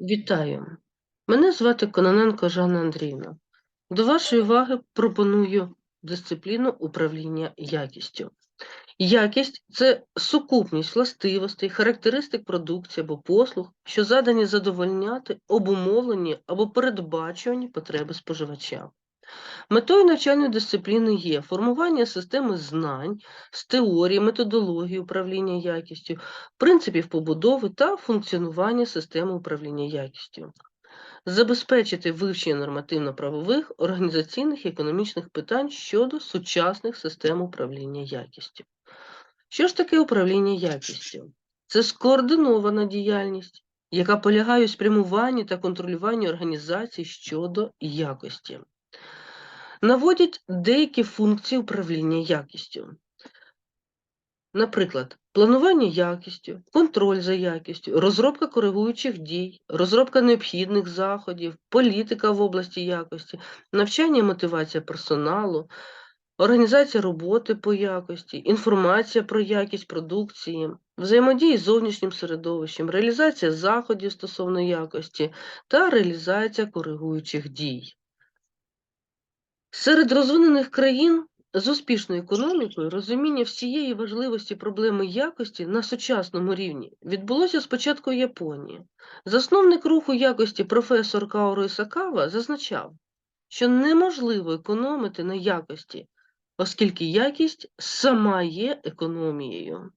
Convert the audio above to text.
Вітаю! Мене звати Кононенко Жанна Андріївна. До вашої уваги пропоную дисципліну управління якістю. Якість це сукупність властивостей, характеристик продукції або послуг, що задані задовольняти обумовлені або передбачувані потреби споживача. Метою навчальної дисципліни є формування системи знань з теорії, методології управління якістю, принципів побудови та функціонування системи управління якістю, забезпечити вивчення нормативно-правових, організаційних і економічних питань щодо сучасних систем управління якістю. Що ж таке управління якістю? Це скоординована діяльність, яка полягає у спрямуванні та контролюванні організацій щодо якості наводять деякі функції управління якістю. Наприклад, планування якістю, контроль за якістю, розробка коригуючих дій, розробка необхідних заходів, політика в області якості, навчання і мотивація персоналу, організація роботи по якості, інформація про якість продукції, взаємодії з зовнішнім середовищем, реалізація заходів стосовно якості та реалізація коригуючих дій. Серед розвинених країн з успішною економікою розуміння всієї важливості проблеми якості на сучасному рівні відбулося спочатку в Японії. Засновник руху якості професор Каору Ісакава зазначав, що неможливо економити на якості, оскільки якість сама є економією.